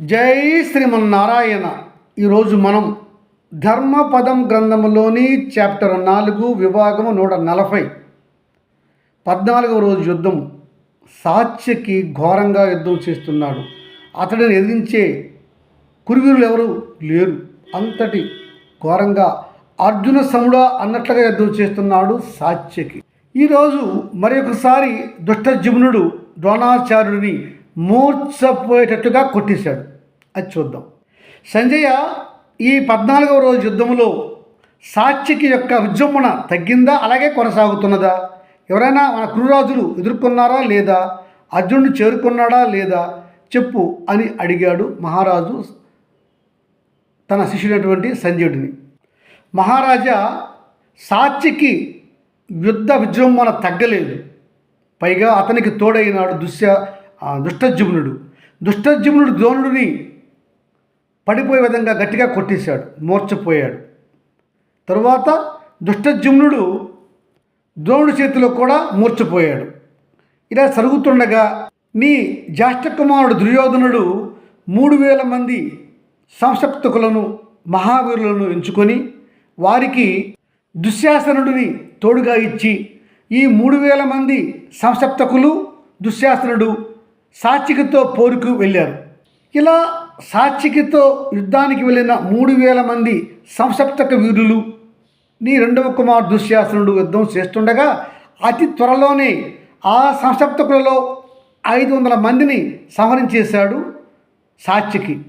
జై శ్రీమన్నారాయణ. ఈరోజు మనం ధర్మపదం గ్రంథములోని చాప్టర్ నాలుగు విభాగము నూట నలభై. పద్నాలుగవ రోజు యుద్ధం. సాత్యకి ఘోరంగా యుద్ధం చేస్తున్నాడు. అతడిని ఎదిరించే కురువీరులు ఎవరు? లేరు. అంతటి ఘోరంగా అర్జున సముడ అన్నట్లుగా యుద్ధం చేస్తున్నాడు సాత్యకి. ఈరోజు మరొకసారి ఒకసారి ద్రోణాచార్యుడిని మూర్చపోయేటట్టుగా కొట్టేశాడు. అది చూద్దాం. సంజయ ఈ పద్నాలుగవ రోజు యుద్ధంలో సాక్షికి యొక్క విజృంభణ తగ్గిందా? అలాగే కొనసాగుతున్నదా? ఎవరైనా మన కురురాజులు ఎదుర్కొన్నారా లేదా? అర్జునుడు చేరుకున్నాడా లేదా? చెప్పు అని అడిగాడు మహారాజు తన శిష్యుడైనటువంటి సంజయుడిని. మహారాజా సాక్షికి యుద్ధ విజృంభణ తగ్గలేదు. పైగా అతనికి తోడైనాడు దుశ్య దుష్టజుమ్నుడు. దుష్టజుమ్నుడు ద్రోణుడిని పడిపోయే విధంగా గట్టిగా కొట్టేశాడు మూర్చపోయాడు తరువాత దుష్టజుమ్నుడు ద్రోణుడి చేతిలో కూడా మూర్చపోయాడు ఇలా జరుగుతుండగా నీ జ్యేష్ఠ కుమారుడు దుర్యోధనుడు మూడు వేల మంది సంసప్తకులను మహావీరులను ఎంచుకొని వారికి దుశ్శాసనుడిని తోడుగా ఇచ్చి ఈ మూడు వేల మంది సంసప్తకులు దుశ్శాసనుడు సాత్వికతో పోరుకు వెళ్ళారు. ఇలా సాత్వికతో యుద్ధానికి వెళ్ళిన మూడు వేల మంది సంసప్తక వీరులు నీ రెండవ కుమార్ దుశ్శాసనుడు యుద్ధం చేస్తుండగా అతి త్వరలోనే ఆ సంసప్తకులలో ఐదు వందల మందిని సంహరించేశాడు సాక్షికి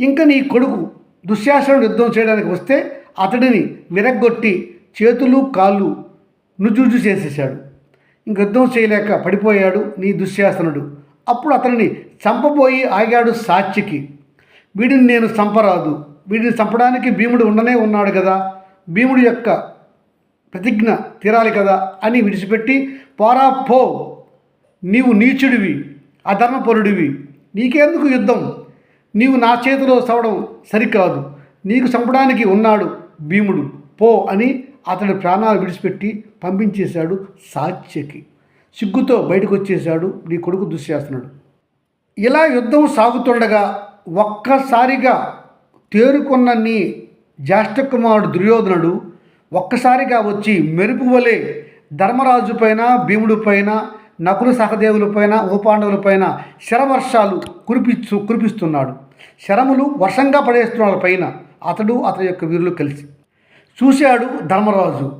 ఇంకా నీ కొడుకు దుశ్శాసనుడు యుద్ధం చేయడానికి వస్తే అతడిని విరగ్గొట్టి చేతులు కాళ్ళు నుజుజు చేసేశాడు. ఇంక యుద్ధం చేయలేక పడిపోయాడు నీ దుశ్శాసనుడు అప్పుడు అతనిని చంపబోయి ఆగాడు సాక్షికి. వీడిని నేను చంపరాదు. వీడిని చంపడానికి భీముడు ఉండనే ఉన్నాడు కదా. భీముడి యొక్క ప్రతిజ్ఞ తీరాలి కదా అని విడిచిపెట్టి పోరా పో. నీవు నీచుడివి అధర్మపరుడివి. నీకెందుకు యుద్ధం? నీవు నా చేతిలో చవడం సరికాదు. నీకు చంపడానికి ఉన్నాడు భీముడు. పో అని అతడి ప్రాణాలు విడిచిపెట్టి పంపించేశాడు సాత్యకి సిగ్గుతో బయటకు వచ్చేశాడు నీ కొడుకు దుశ్శాసనుడు. ఇలా యుద్ధం సాగుతుండగా ఒక్కసారిగా తేరుకున్న నీ జ్యేష్ఠ కుమారుడు దుర్యోధనుడు ఒక్కసారిగా వచ్చి మెరుపు వలె ధర్మరాజు పైన భీముడు పైన నకులు సహదేవులపైన ఉపపాండవులపైన శరవర్షాలు కురిపించు కురిపిస్తున్నాడు. శరములు వర్షంగా పడేస్తున్నాడు పైన అతడు అతని యొక్క వీరులు కలిసి. చూశాడు ధర్మరాజు.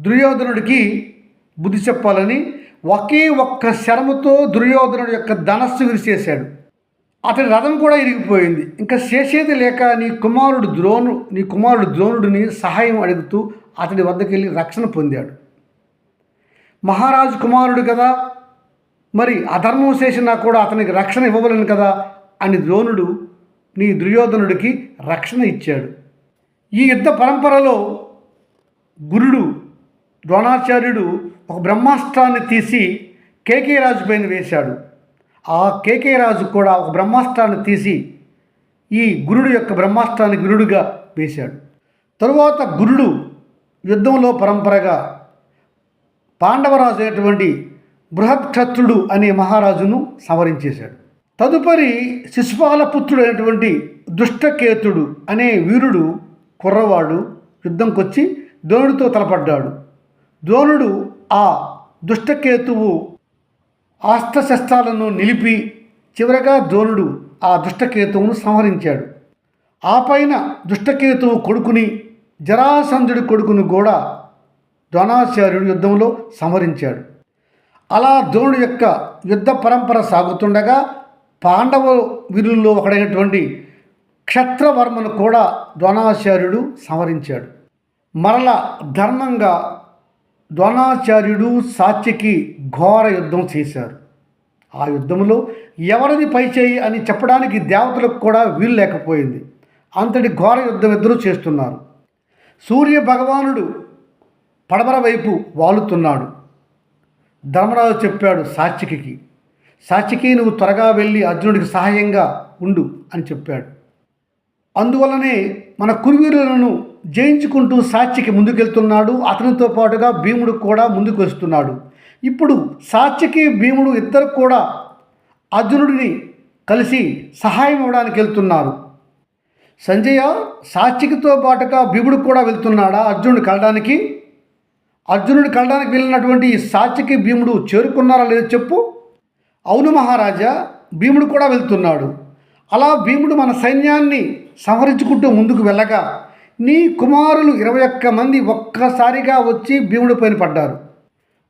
దుర్యోధనుడికి బుద్ధి చెప్పాలని ఒకే ఒక్క శరముతో దుర్యోధనుడి యొక్క ధనస్సు విరిచేశాడు. అతని రథం కూడా ఇరిగిపోయింది. ఇంకా చేసేది లేక నీ కుమారుడు ద్రోణు నీ కుమారుడు ద్రోణుడిని సహాయం అడుగుతూ అతడి వద్దకు వెళ్ళి రక్షణ పొందాడు. మహారాజు కుమారుడు కదా మరి అధర్మం చేసినా కూడా అతనికి రక్షణ ఇవ్వవలను కదా అని ద్రోణుడు నీ దుర్యోధనుడికి రక్షణ ఇచ్చాడు. ఈ యుద్ధ పరంపరలో గురుడు ద్రోణాచార్యుడు ఒక బ్రహ్మాస్త్రాన్ని తీసి కేకే రాజు పైన వేశాడు. ఆ కేకే రాజు కూడా ఒక బ్రహ్మాస్త్రాన్ని తీసి ఈ గురుడు యొక్క బ్రహ్మాస్త్రాన్ని గురుడుగా వేశాడు. తరువాత గురుడు యుద్ధంలో పరంపరగా పాండవరాజు అయినటువంటి బృహత్క్షత్రుడు అనే మహారాజును సంవరించేశాడు. తదుపరి శిశుపాల పుత్రుడు అయినటువంటి దుష్టకేతుడు అనే వీరుడు కుర్రవాడు యుద్ధంకొచ్చి ద్రోణుడితో తలపడ్డాడు. ద్రోణుడు ఆ దుష్టకేతువు ఆస్త్రశస్త్రాలను నిలిపి చివరగా ద్రోణుడు ఆ దుష్టకేతువును సంహరించాడు. ఆ పైన దుష్టకేతువు కొడుకుని జరాసంధుడి కొడుకును కూడా ద్రోణాచార్యుడు యుద్ధంలో సంహరించాడు. అలా ద్రోణుడు యొక్క యుద్ధ పరంపర సాగుతుండగా పాండవ వీరుల్లో ఒకడైనటువంటి క్షత్రవర్మను కూడా ద్రోణాచార్యుడు సంహరించాడు. మరల ధర్మంగా ద్రోణాచార్యుడు సాత్యకి ఘోర యుద్ధం చేశారు. ఆ యుద్ధంలో ఎవరిది పైచేయి అని చెప్పడానికి దేవతలకు కూడా వీలు లేకపోయింది. అంతటి ఘోర యుద్ధం ఇద్దరు చేస్తున్నారు. సూర్య భగవానుడు పడమర వైపు వాలుతున్నాడు. ధర్మరాజు చెప్పాడు సాత్యకి సాత్యకి నువ్వు త్వరగా వెళ్ళి అర్జునుడికి సహాయంగా ఉండు అని చెప్పాడు. అందువలనే మన కురువీరులను జయించుకుంటూ సాత్యకి ముందుకెళ్తున్నాడు. అతనితో పాటుగా భీముడు కూడా ముందుకు వస్తున్నాడు ఇప్పుడు సాత్యకి భీముడు ఇద్దరు కూడా అర్జునుడిని కలిసి సహాయం ఇవ్వడానికి వెళ్తున్నారు. సంజయ సాత్యకితో పాటుగా భీముడు కూడా వెళ్తున్నాడా? అర్జునుడు కలడానికి? అర్జునుడు కలడానికి వెళ్ళినటువంటి ఈ సాత్యకి భీముడు చేరుకున్నారా లేదో చెప్పు. అవును మహారాజా భీముడు కూడా వెళ్తున్నాడు. అలా భీముడు మన సైన్యాన్ని సంహరించుకుంటూ ముందుకు వెళ్ళగా నీ కుమారులు ఇరవై ఒక్క మంది ఒక్కసారిగా వచ్చి భీముడి పైన పడ్డారు.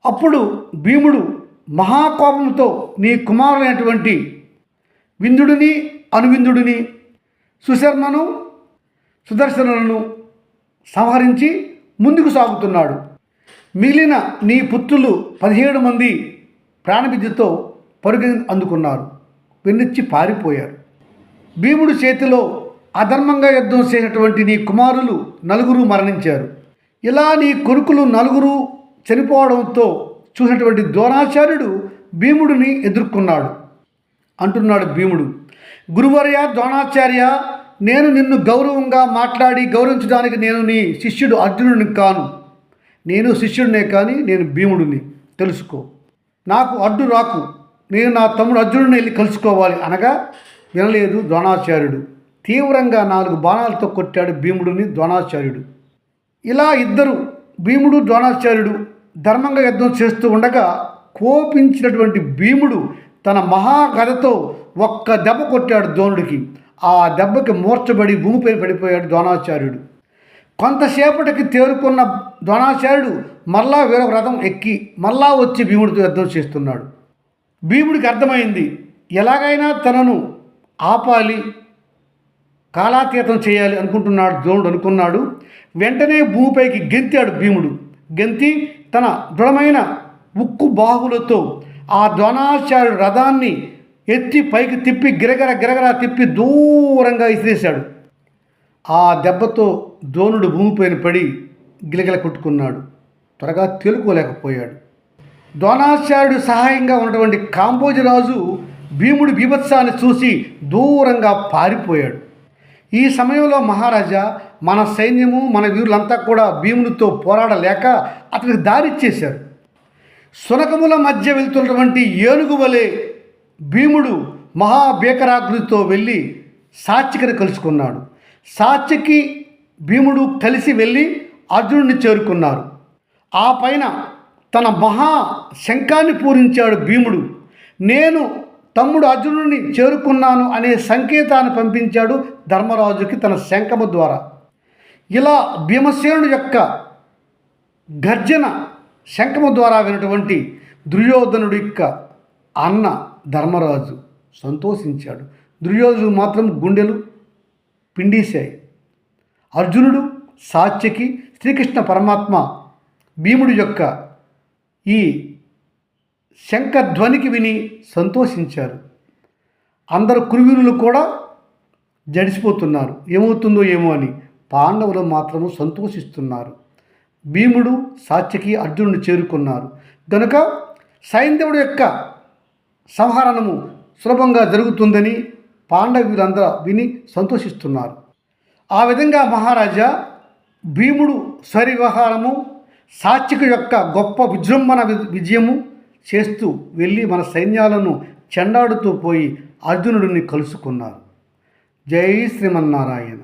అప్పుడు భీముడు మహాకోపంతో నీ కుమారులైనటువంటి విందుడిని అనువిందుడిని సుశర్మను సుదర్శనులను సంహరించి ముందుకు సాగుతున్నాడు. మిగిలిన నీ పుత్రులు పదిహేడు మంది ప్రాణవిద్యతో పరుగు అందుకున్నారు. వెన్నిచ్చి పారిపోయారు. భీముడు చేతిలో అధర్మంగా యుద్ధం చేసినటువంటి నీ కుమారులు నలుగురు మరణించారు. ఇలా నీ కొడుకులు నలుగురు చనిపోవడంతో చూసినటువంటి ద్రోణాచార్యుడు భీముడిని ఎదుర్కొన్నాడు. అంటున్నాడు భీముడు గురువర్య ద్రోణాచార్య నేను నిన్ను గౌరవంగా మాట్లాడి గౌరవించడానికి నేను నీ శిష్యుడు అర్జునుడిని కాను. నేను శిష్యుడినే కానీ నేను భీముడిని. తెలుసుకో. నాకు అడ్డు రాకు. నేను నా తమ్ముడు అర్జునుడిని వెళ్ళి కలుసుకోవాలి అనగా వినలేదు ద్రోణాచార్యుడు. తీవ్రంగా నాలుగు బాణాలతో కొట్టాడు భీముడిని ద్రోణాచార్యుడు. ఇలా ఇద్దరు భీముడు ద్రోణాచార్యుడు ధర్మంగా యుద్ధం చేస్తూ ఉండగా కోపించినటువంటి భీముడు తన మహాగదతో ఒక్క దెబ్బ కొట్టాడు ద్రోణుడికి. ఆ దెబ్బకి మూర్చబడి భూమిపై పడిపోయాడు ద్రోణాచార్యుడు. కొంతసేపటికి తేరుకున్న ద్రోణాచార్యుడు మరలా వేరొక రథం ఎక్కి మరలా వచ్చి భీముడితో యుద్ధం చేస్తున్నాడు. భీముడికి అర్థమైంది ఎలాగైనా తనను ఆపాలి కాలాతీతం చేయాలి అనుకుంటున్నాడు ద్రోణుడు అనుకున్నాడు. వెంటనే భూమిపైకి గెంతాడు భీముడు. గెంతి తన దృఢమైన ఉక్కు బాహులతో ఆ ద్రోణాచార్యుడు రథాన్ని ఎత్తి పైకి తిప్పి గిరగర గిరగర తిప్పి దూరంగా ఇసిరేశాడు. ఆ దెబ్బతో ద్రోణుడు భూమిపైన పడి గిలగిల కొట్టుకున్నాడు. త్వరగా తేలుకోలేకపోయాడు. ద్రోణాచార్యుడు సహాయంగా ఉన్నటువంటి కాంబోజరాజు భీముడి బీభత్సాన్ని చూసి దూరంగా పారిపోయాడు. ఈ సమయంలో మహారాజా మన సైన్యము మన వీరులంతా కూడా భీమునితో పోరాడలేక అతనికి దారిచ్చేశారు. సునకముల మధ్య వెళ్తున్నటువంటి ఏనుగు వలె భీముడు మహాభీకరాకృతితో వెళ్ళి సాత్వికని కలుసుకున్నాడు. సాత్యకి భీముడు కలిసి వెళ్ళి అర్జునుడిని చేరుకున్నారు. ఆ పైన తన మహా శంఖాన్ని పూరించాడు భీముడు. నేను తమ్ముడు అర్జునుడిని చేరుకున్నాను అనే సంకేతాన్ని పంపించాడు ధర్మరాజుకి తన శంఖము ద్వారా. ఇలా భీమసేనుడు యొక్క గర్జన శంఖము ద్వారా వినటువంటి దుర్యోధనుడి యొక్క అన్న ధర్మరాజు సంతోషించాడు. దుర్యోధనుడు మాత్రం గుండెలు పిండేశాయి. అర్జునుడు సాత్యకి శ్రీకృష్ణ పరమాత్మ భీముడి యొక్క ఈ శంఖధ్వనికి విని సంతోషించారు. అందరు కురువీరులు కూడా జడిసిపోతున్నారు. ఏమవుతుందో ఏమో అని పాండవులు మాత్రము సంతోషిస్తున్నారు. భీముడు సాత్యకి అర్జునుడు చేరుకున్నారు. కనుక సైంధవుడు యొక్క సంహరణము సులభంగా జరుగుతుందని పాండవులందరూ విని సంతోషిస్తున్నారు. ఆ విధంగా మహారాజా భీముడు స్వరివ్యవహారము సాత్విక యొక్క గొప్ప విజృంభణ విజయము చేస్తూ వెళ్ళి మన సైన్యాలను చెండాడుతూ పోయి అర్జునుడిని కలుసుకున్నారు. జై శ్రీమన్నారాయణ.